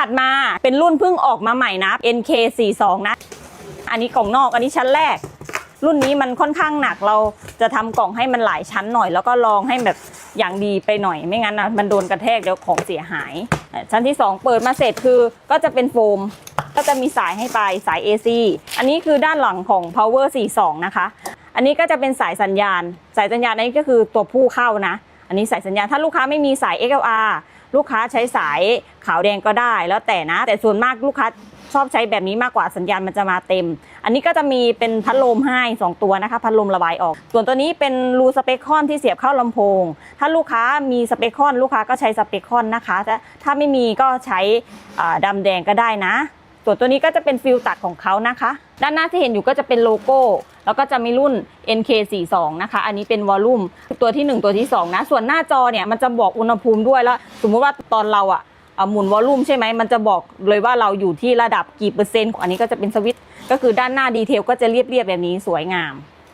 ถัดมาเป็นรุ่นเพิ่งออกมาใหม่นะ NK42 นะ อันนี้กล่องนอก อันนี้ชั้นแรก รุ่นนี้มันค่อนข้างหนักเราจะทำกล่องให้มันหลายชั้นหน่อย แล้วก็ลองให้แบบอย่างดีไปหน่อย ไม่งั้นนะมันโดนกระแทกเดี๋ยวของเสียหาย ชั้นที่ 2 เปิดมาเสร็จคือก็จะเป็นโฟมก็จะมีสายให้ไปสาย AC อันนี้คือด้านหลังของ power 42 นะคะ อันนี้ก็จะเป็นสายสัญญาณ สายสัญญาณนนี้ก็คือตัวผู้เข้านะ อันนี้สายสัญญาณ ถ้าลูกค้าไม่มีสาย XLR ลูกค้าใช้สายขาวแดงก็ได้ แล้วแต่นะ แต่ส่วนมากลูกค้าชอบใช้แบบนี้มากกว่าสัญญาณมันจะมาเต็ม อันนี้ก็จะมีเป็นพัดลมให้2ตัวนะคะ พัดลมระบายออก ส่วนตัวนี้เป็นรูสเปคคอนที่เสียบเข้าลำโพง ถ้าลูกค้ามีสเปคคอน ลูกค้าก็ใช้สเปคคอนนะคะ ถ้าไม่มีก็ใช้อ่าดำแดงก็ได้นะ ส่วนตัวนี้ก็จะเป็นฟิลตัดของเขานะคะ ด้านหน้าที่เห็นอยู่ก็จะเป็นโลโก้ แล้วก็จะมีรุ่น NK42 นะคะ อันนี้เป็นวอลลุ่มตัวที่ 1 ตัวที่ 2 นะ ส่วนหน้าจอเนี่ยมันจะบอกอุณหภูมิด้วยแล้ว สมมุติว่าตอนเราอะอะหมุนวอลลุ่มใช่ไหมมันจะบอกเลยว่าเราอยู่ที่ระดับกี่เปอร์เซ็นต์ อันนี้ก็จะเป็นสวิตช์ก็คือด้านหน้าดีเทลก็จะเรียบๆแบบนี้สวยงาม